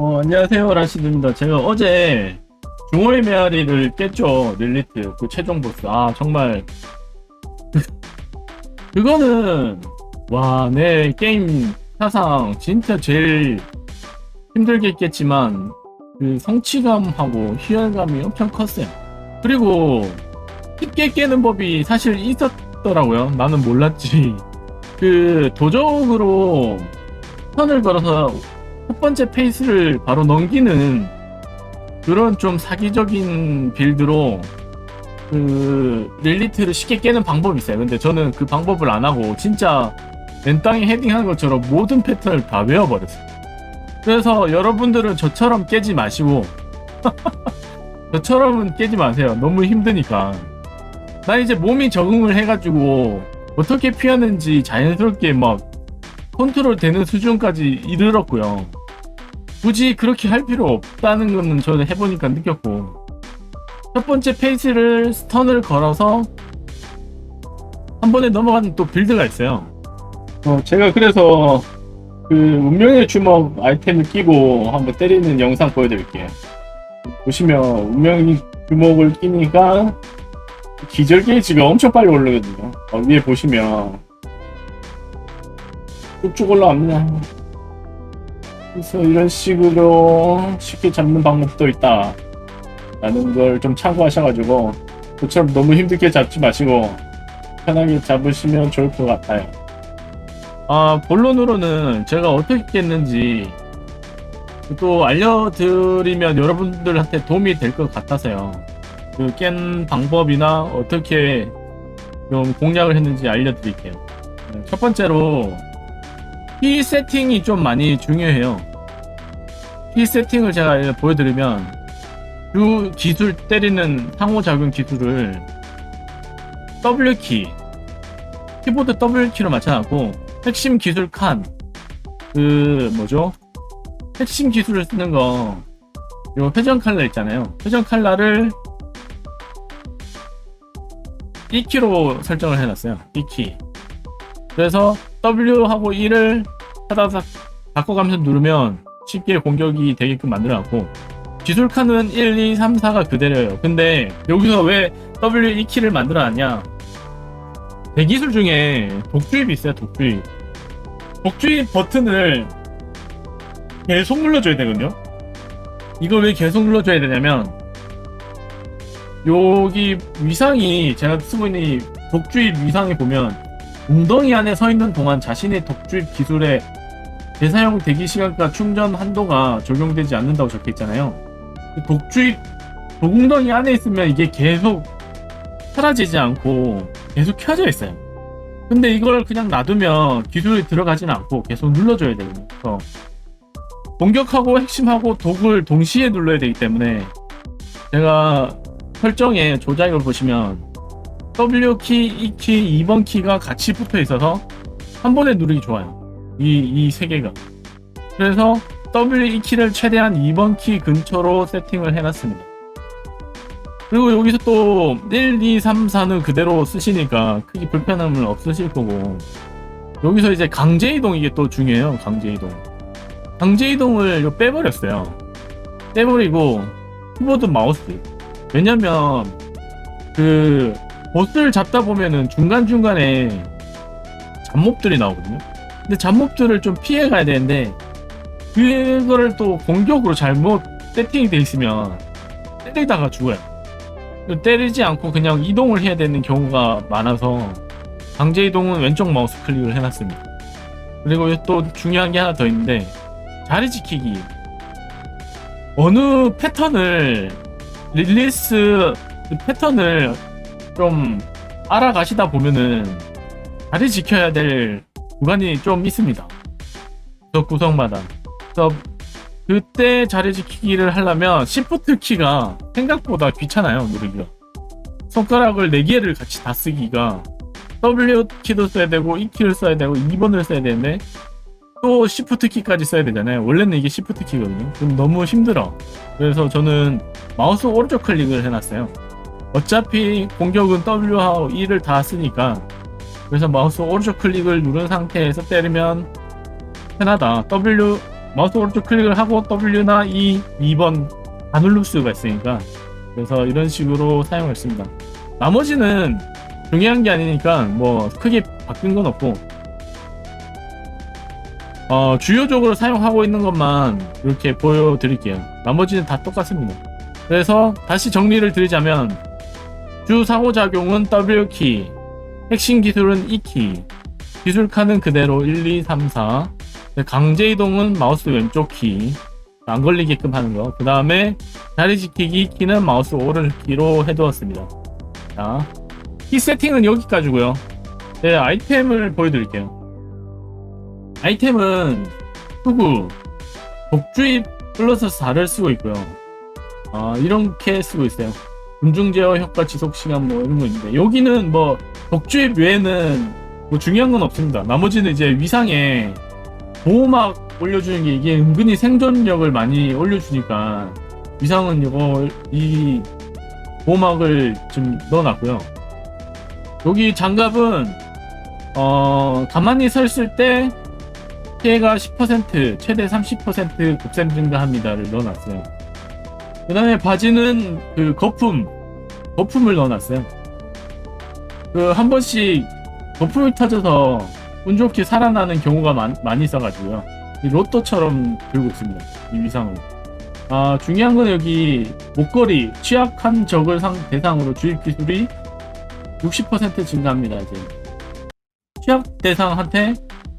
어, 안녕하세요, 라시드입니다. 제가 어제 중호의 메아리를 깼죠, 릴리트, 그 최종 보스. 아, 정말. 그거는, 와, 내 게임 사상 진짜 제일 힘들게 깼지만, 그 성취감하고 희열감이 엄청 컸어요. 그리고 쉽게 깨는 법이 사실 있었더라고요. 나는 몰랐지. 그 도적으로 선을 걸어서 첫 번째 페이스를 바로 넘기는 그런 좀 사기적인 빌드로 그 릴리트를 쉽게 깨는 방법이 있어요. 근데 저는 그 방법을 안 하고 진짜 맨 땅에 헤딩하는 것처럼 모든 패턴을 다 외워버렸어요. 그래서 여러분들은 저처럼 깨지 마시고 저처럼은 깨지 마세요. 너무 힘드니까. 나 이제 몸이 적응을 해가지고 어떻게 피하는지 자연스럽게 막 컨트롤 되는 수준까지 이르렀고요. 굳이 그렇게 할 필요 없다는 거는 저는 해보니까 느꼈고 첫 번째 페이지를 스턴을 걸어서 한 번에 넘어가는 또 빌드가 있어요. 어, 제가 그래서 그 운명의 주먹 아이템을 끼고 한번 때리는 영상 보여드릴게요. 보시면 운명의 주먹을 끼니까 기절 게이지가 엄청 빨리 오르거든요. 어, 위에 보시면 쭉쭉 올라갑니다. 그래서 이런 식으로 쉽게 잡는 방법도 있다. 라는 걸 좀 참고하셔가지고, 그처럼 너무 힘들게 잡지 마시고, 편하게 잡으시면 좋을 것 같아요. 아, 본론으로는 제가 어떻게 했는지 또 알려드리면 여러분들한테 도움이 될 것 같아서요. 그 깬 방법이나 어떻게 좀 공략을 했는지 알려드릴게요. 네, 첫 번째로, 키 세팅이 좀 많이 중요해요. 키 세팅을 제가 보여드리면 주 기술 때리는 상호작용 기술을 W키 키보드 W키로 맞춰놨고 핵심 기술 칸 그 뭐죠? 핵심 기술을 쓰는 거 요 회전 칼라 있잖아요. 회전 칼라를 2키로 설정을 해놨어요. 2키. 그래서 W하고 1을 하다닥 바꿔가면서 누르면 쉽게 공격이 되게끔 만들어놨고 기술 칸은 1, 2, 3, 4가 그대로예요. 근데 여기서 왜 W 2키를 만들어놨냐? 대기술 중에 독주입이 있어요. 독주입. 독주입 버튼을 계속 눌러줘야 되거든요. 이걸 왜 계속 눌러줘야 되냐면 여기 위상이 제가 쓰고 있는 이 독주입 위상에 보면 웅덩이 안에 서 있는 동안 자신의 독주입 기술에 재사용 대기 시간과 충전 한도가 적용되지 않는다고 적혀 있잖아요. 독주입 독웅덩이 안에 있으면 이게 계속 사라지지 않고 계속 켜져 있어요. 근데 이걸 그냥 놔두면 기술이 들어가진 않고 계속 눌러줘야 되거든요. 공격하고 핵심하고 독을 동시에 눌러야 되기 때문에 제가 설정에 조작을 보시면 W키, E키, 2번 키가 같이 붙어 있어서 한 번에 누르기 좋아요. 이, 이 세 개가. 그래서 W, E키를 최대한 2번 키 근처로 세팅을 해놨습니다. 그리고 여기서 또 1, 2, 3, 4는 그대로 쓰시니까 크게 불편함은 없으실 거고 여기서 이제 강제 이동 이게 또 중요해요. 강제 이동. 강제 이동을 요 빼버렸어요. 빼버리고 키보드 마우스. 왜냐면 그 보스를 잡다 보면은 중간 중간에 잡몹들이 나오거든요. 근데 잡몹들을 좀 피해 가야 되는데 그거를 또 공격으로 잘못 세팅이 돼 있으면 때리다가 죽어요. 때리지 않고 그냥 이동을 해야 되는 경우가 많아서 강제 이동은 왼쪽 마우스 클릭을 해놨습니다. 그리고 또 중요한 게 하나 더 있는데 자리 지키기. 어느 패턴을 릴리스 패턴을 좀 알아가시다 보면은 자리 지켜야 될 구간이 좀 있습니다. 저 구성마다. 그래서 그때 자리 지키기를 하려면 Shift 키가 생각보다 귀찮아요, 누르기가. 손가락을 4개를 같이 다 쓰기가 W 키도 써야 되고, E 키를 써야 되고, 2번을 써야 되는데, 또 Shift 키까지 써야 되잖아요. 원래는 이게 Shift 키거든요. 그럼 너무 힘들어. 그래서 저는 마우스 오른쪽 클릭을 해놨어요. 어차피 공격은 W하고 E를 다 쓰니까 그래서 마우스 오른쪽 클릭을 누른 상태에서 때리면 편하다. W 마우스 오른쪽 클릭을 하고 W나 E 2번 다 누를 수가 있으니까 그래서 이런 식으로 사용했습니다. 나머지는 중요한 게 아니니까 뭐 크게 바뀐 건 없고 어, 주요적으로 사용하고 있는 것만 이렇게 보여드릴게요. 나머지는 다 똑같습니다. 그래서 다시 정리를 드리자면 주 상호작용은 W키, 핵심 기술은 E키, 기술 칸은 그대로 1, 2, 3, 4, 강제 이동은 마우스 왼쪽 키, 안 걸리게끔 하는 거. 그 다음에 자리 지키기 키는 마우스 오른키로 해두었습니다. 자, 키 세팅은 여기까지고요. 네, 아이템을 보여드릴게요. 아이템은 투구, 독주입 플러스 4를 쓰고 있고요. 아, 이렇게 쓰고 있어요. 군중 제어 효과 지속 시간 뭐 이런 거 있는데 여기는 뭐 독주입 외에는 뭐 중요한 건 없습니다. 나머지는 이제 위상에 보호막 올려주는 게 이게 은근히 생존력을 많이 올려주니까 위상은 이거 이 보호막을 좀 넣어놨고요. 여기 장갑은 어 가만히 서 있을 때 피해가 10% 최대 30% 곱셈 증가합니다를 넣어놨어요. 그 다음에 바지는 그 거품 거품을 넣어놨어요. 그 한 번씩 거품이 터져서 운 좋게 살아나는 경우가 많, 많이 있어가지고요. 이 로또처럼 들고 있습니다. 이 위상은. 아 중요한 건 여기 목걸이 취약한 적을 상, 대상으로 주입 기술이 60% 증가합니다. 이제 취약 대상한테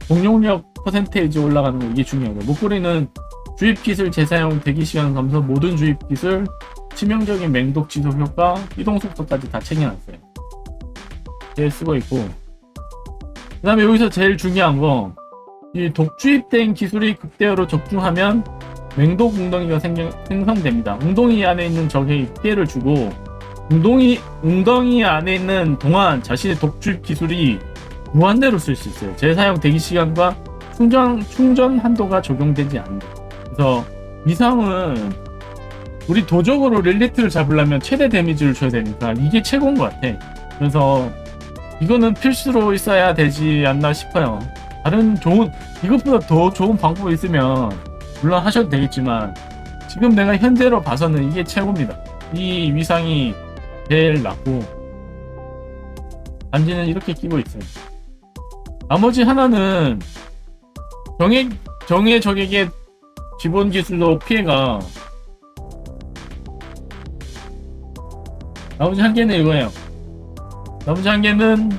공룡력 퍼센테이지 올라가는 거 이게 중요하고 목걸이는 주입 기술 재사용 대기 시간 감소 모든 주입 기술 치명적인 맹독 지속 효과 이동 속도까지 다 챙겨놨어요. 제일 쓰고 있고 그 다음에 여기서 제일 중요한 거 이 독주입된 기술이 극대화로 적중하면 맹독 웅덩이가 생겨, 생성됩니다. 웅덩이 안에 있는 적에게 피해를 주고 웅덩이 웅덩이 안에 있는 동안 자신의 독주입 기술이 무한대로 쓸 수 있어요. 재사용 대기 시간과 충전 충전 한도가 적용되지 않는다. 그래서 이상은 우리 도적으로 릴리트를 잡으려면 최대 데미지를 줘야 되니까 이게 최고인 것 같아. 그래서 이거는 필수로 있어야 되지 않나 싶어요. 다른 좋은 이것보다 더 좋은 방법이 있으면 물론 하셔도 되겠지만 지금 내가 현재로 봐서는 이게 최고입니다. 이 위상이 제일 낫고 반지는 이렇게 끼고 있어요. 나머지 하나는 정의 정의 적에게 기본 기술로 피해가 나머지 한 개는 이거예요. 나머지 한 개는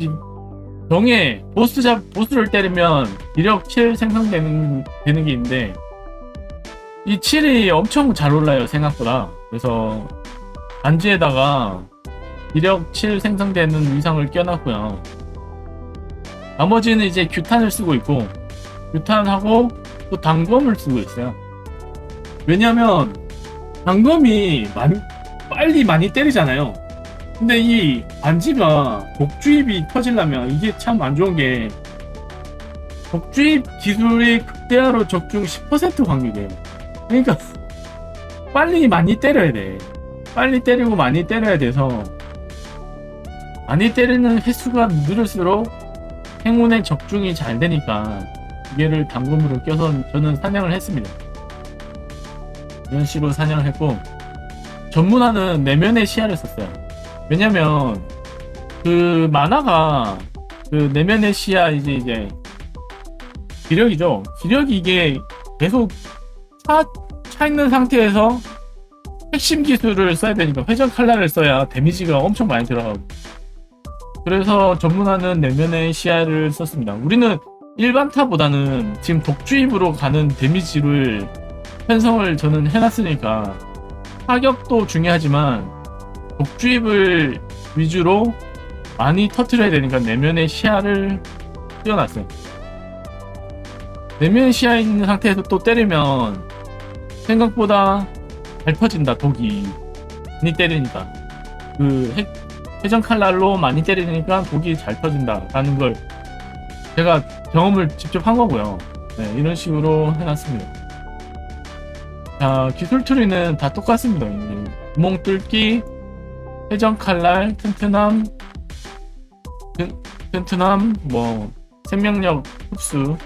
이 정의 보스 잡 보스를 때리면 기력 7 생성되는 되는 게 있는데 이 7이 엄청 잘 올라요 생각보다. 그래서 반지에다가 기력 7 생성되는 위상을 껴놨고요. 나머지는 이제 규탄을 쓰고 있고 규탄하고 또 단검을 쓰고 있어요. 왜냐면 단검이 많이 빨리 많이 때리잖아요. 근데 이 반지가 독주입이 터지려면 이게 참 안 좋은 게 독주입 기술이 극대화로 적중 10% 확률이에요. 그러니까 빨리 많이 때려야 돼. 빨리 때리고 많이 때려야 돼서 많이 때리는 횟수가 늘을수록 행운의 적중이 잘 되니까 기계를 당금으로 껴서 저는 사냥을 했습니다. 이런 식으로 사냥을 했고 전문화는 내면의 시야를 썼어요. 왜냐면 그 만화가 그 내면의 시야 이제 이제 기력이죠. 기력이 이게 계속 차, 차 있는 상태에서 핵심 기술을 써야 되니까 회전 칼날을 써야 데미지가 엄청 많이 들어가고 그래서 전문화는 내면의 시야를 썼습니다. 우리는 일반 타보다는 지금 독주입으로 가는 데미지를 편성을 저는 해놨으니까 타격도 중요하지만 독주입을 위주로 많이 터트려야 되니까 내면의 시야를 띄워놨어요. 내면 시야에 있는 상태에서 또 때리면 생각보다 잘 퍼진다 독이 많이 때리니까 그 핵, 회전 칼날로 많이 때리니까 독이 잘 터진다라는 걸 제가 경험을 직접 한 거고요. 네, 이런 식으로 해놨습니다. 자, 기술 트리는 다 똑같습니다. 구멍 뚫기, 회전 칼날, 튼튼함, 튼, 튼튼함, 뭐 생명력 흡수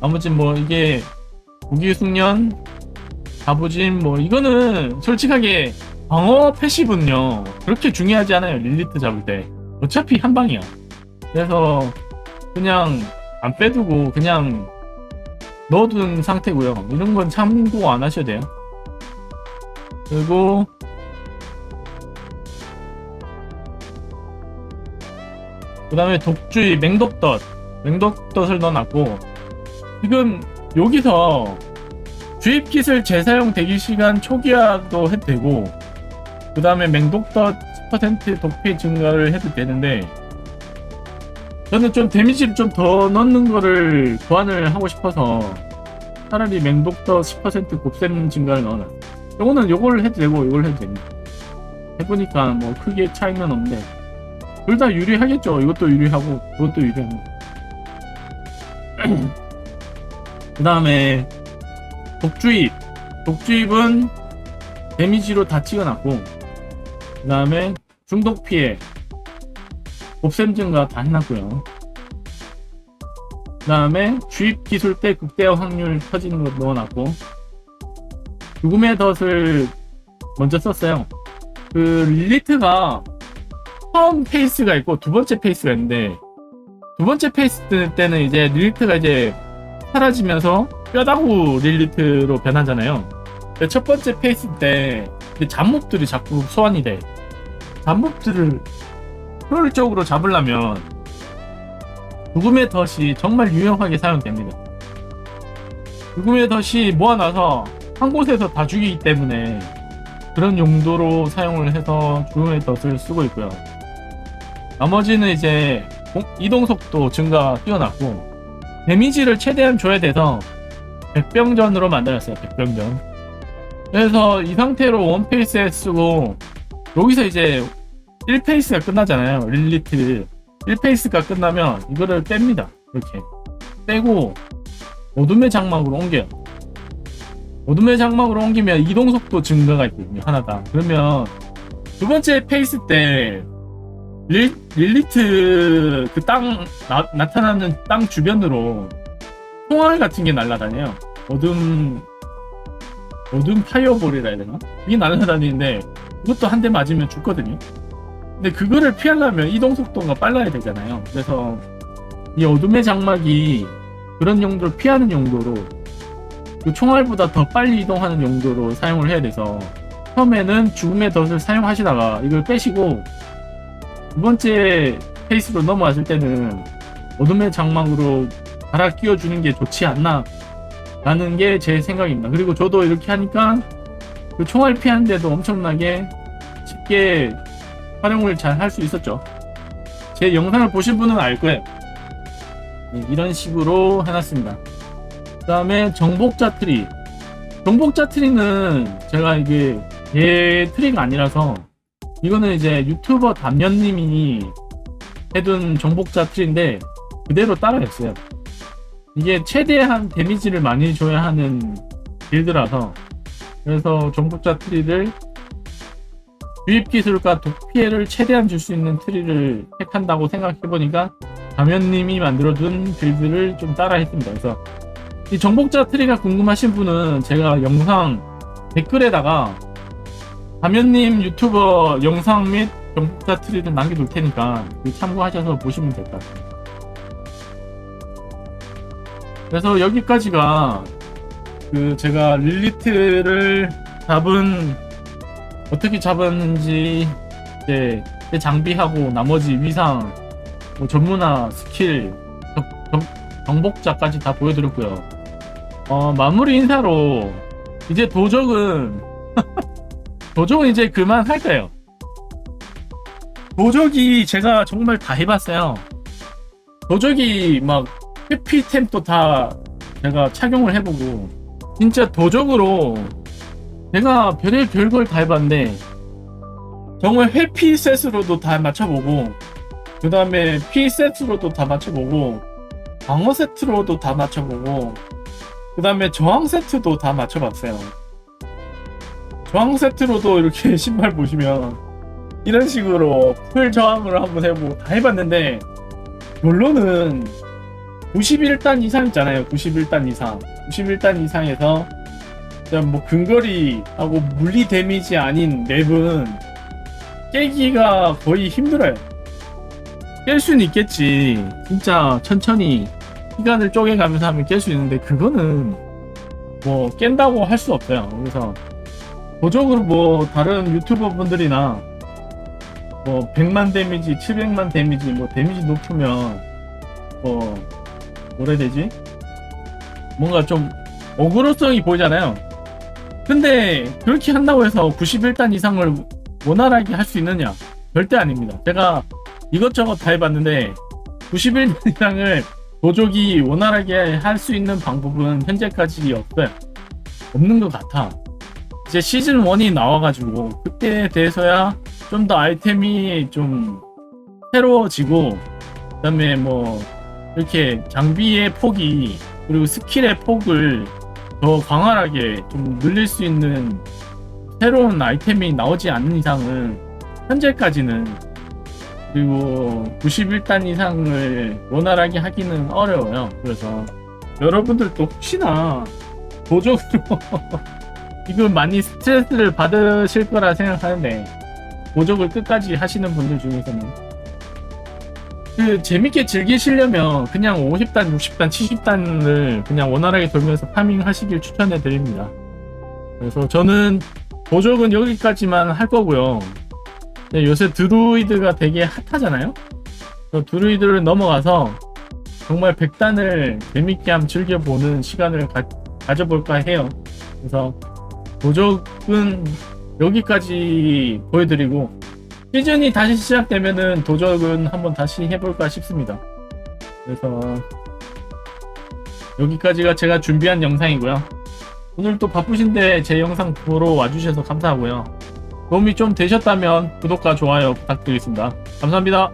아무튼 뭐 이게 무기 숙련, 가부진 뭐 이거는 솔직하게 방어 패시브는요 그렇게 중요하지 않아요 릴리트 잡을 때 어차피 한 방이야. 그래서 그냥 안 빼두고 그냥 넣어둔 상태고요. 이런 건 참고 안 하셔도 돼요. 그리고 그 다음에 독주의 맹독덧 맹독덧을 넣어놨고 지금 여기서 주입 기술 재사용 대기 시간 초기화도 해도 되고 그 다음에 맹독덧 10% 독피 증가를 해도 되는데 저는 좀 데미지를 좀 더 넣는 거를 보완을 하고 싶어서 차라리 맹독덧 10% 곱셈 증가를 넣어놨어요. 요거는 요걸 해도 되고 요걸 해도 됩니다. 해보니까 뭐 크게 차이는 없는데 둘 다 유리하겠죠. 이것도 유리하고 그것도 유리하고. 그 다음에 독주입. 독주입은 데미지로 다 찍어놨고 그 다음에 중독 피해 곱셈 증가 다 해놨고요. 그 다음에 주입 기술 때 극대화 확률 터지는 거 넣어놨고 죽음의 덫을 먼저 썼어요. 그 릴리트가 처음 페이스가 있고 두 번째 페이스가 있는데 두 번째 페이스 때는 이제 릴리트가 이제 사라지면서 뼈다구 릴리트로 변하잖아요. 첫 번째 페이스 때 잡몹들이 자꾸 소환이 돼. 잡몹들을 효율적으로 잡으려면 죽음의 덫이 정말 유용하게 사용됩니다. 죽음의 덫이 모아놔서 한 곳에서 다 죽이기 때문에 그런 용도로 사용을 해서 죽음의 덫을 쓰고 있고요. 나머지는 이제 공- 이동 속도 증가 뛰어났고 데미지를 최대한 줘야 돼서 백병전으로 만들었어요. 백병전. 그래서 이 상태로 원페이스에 쓰고 여기서 이제 1페이스가 끝나잖아요. 릴리트 1페이스가 끝나면 이거를 뺍니다. 이렇게 빼고 어둠의 장막으로 옮겨요. 어둠의 장막으로 옮기면 이동 속도 증가가 있거든요. 하나당. 그러면 두 번째 페이스 때 릴, 릴리트 그 땅 나타나는 땅 주변으로 총알 같은 게 날아다녀요. 어둠 어둠 파이어볼이라 해야 되나? 이게 날아다니는데 그것도 한 대 맞으면 죽거든요. 근데 그거를 피하려면 이동 속도가 빨라야 되잖아요. 그래서 이 어둠의 장막이 그런 용도를 피하는 용도로 그 총알보다 더 빨리 이동하는 용도로 사용을 해야 돼서 처음에는 죽음의 덫을 사용하시다가 이걸 빼시고 두 번째 페이스로 넘어왔을 때는 어둠의 장막으로 갈아 끼워주는 게 좋지 않나 라는 게 제 생각입니다. 그리고 저도 이렇게 하니까 그 총알 피하는데도 엄청나게 쉽게 활용을 잘 할 수 있었죠. 제 영상을 보신 분은 알 거예요. 네, 이런 식으로 해놨습니다. 그 다음에 정복자 트리. 정복자 트리는 제가 이게 제 트리가 아니라서 이거는 이제 유튜버 담연님이 해둔 정복자 트리인데 그대로 따라했어요. 이게 최대한 데미지를 많이 줘야 하는 빌드라서 그래서 정복자 트리를 유입 기술과 독 피해를 최대한 줄 수 있는 트리를 택한다고 생각해보니까 담연님이 만들어둔 빌드를 좀 따라했습니다. 그래서 이 정복자 트리가 궁금하신 분은 제가 영상 댓글에다가 담연님 유튜버 영상 및 정복자 트리를 남겨둘 테니까 그 참고하셔서 보시면 될 것 같아요. 그래서 여기까지가 그 제가 릴리트를 잡은 어떻게 잡았는지 이제 제 장비하고 나머지 위상 뭐 전문화 스킬 정, 정, 정복자까지 다 보여드렸고요. 어, 마무리 인사로 이제 도적은 도적은 이제 그만 할 거예요. 도적이 제가 정말 다 해봤어요. 도적이 막 회피템도 다 제가 착용을 해보고 진짜 도적으로 내가 별의 별걸 다 해봤는데 정말 회피 셋으로도 다 맞춰보고 그 다음에 피 세트로도 다 맞춰보고 방어 세트로도 다 맞춰보고 그 다음에 저항 세트도 다 맞춰봤어요. 저항 세트로도 이렇게 신발 보시면 이런 식으로 풀 저항으로 한번 해보고 다 해봤는데 결론은 91단 이상 있잖아요. 91단 이상. 91단 이상에서 뭐 근거리하고 물리 데미지 아닌 맵은 깨기가 거의 힘들어요. 깰 수는 있겠지. 진짜 천천히 시간을 쪼개가면서 하면 깰 수 있는데 그거는 뭐 깬다고 할 수 없어요. 그래서 보적으로 뭐 다른 유튜버 분들이나 뭐 100만 데미지, 700만 데미지, 뭐 데미지 높으면 뭐 해야 되지? 뭔가 좀 어그로성이 보이잖아요. 근데 그렇게 한다고 해서 91단 이상을 원활하게 할 수 있느냐? 절대 아닙니다. 제가 이것저것 다 해봤는데 91단 이상을 도적이 원활하게 할 수 있는 방법은 현재까지 없어요. 없는 것 같아. 이제 시즌 1이 나와가지고 그때에 대해서야 좀 더 아이템이 좀 새로워지고 그다음에 뭐 이렇게 장비의 폭이 그리고 스킬의 폭을 더 광활하게 좀 늘릴 수 있는 새로운 아이템이 나오지 않는 이상은 현재까지는 그리고 91단 이상을 원활하게 하기는 어려워요. 그래서 여러분들도 혹시나 도적으로 이걸 많이 스트레스를 받으실 거라 생각하는데 도적을 끝까지 하시는 분들 중에서는 그 재밌게 즐기시려면 그냥 50단, 60단, 70단을 그냥 원활하게 돌면서 파밍 하시길 추천해 드립니다. 그래서 저는 도적은 여기까지만 할 거고요. 네, 요새 드루이드가 되게 핫하잖아요? 그 드루이드를 넘어가서 정말 100단을 재밌게 한번 즐겨보는 시간을 가, 가져볼까 해요. 그래서 도적은 여기까지 보여드리고 시즌이 다시 시작되면은 도적은 한번 다시 해볼까 싶습니다. 그래서 여기까지가 제가 준비한 영상이고요. 오늘 또 바쁘신데 제 영상 보러 와주셔서 감사하고요. 도움이 좀 되셨다면 구독과 좋아요 부탁드리겠습니다. 감사합니다.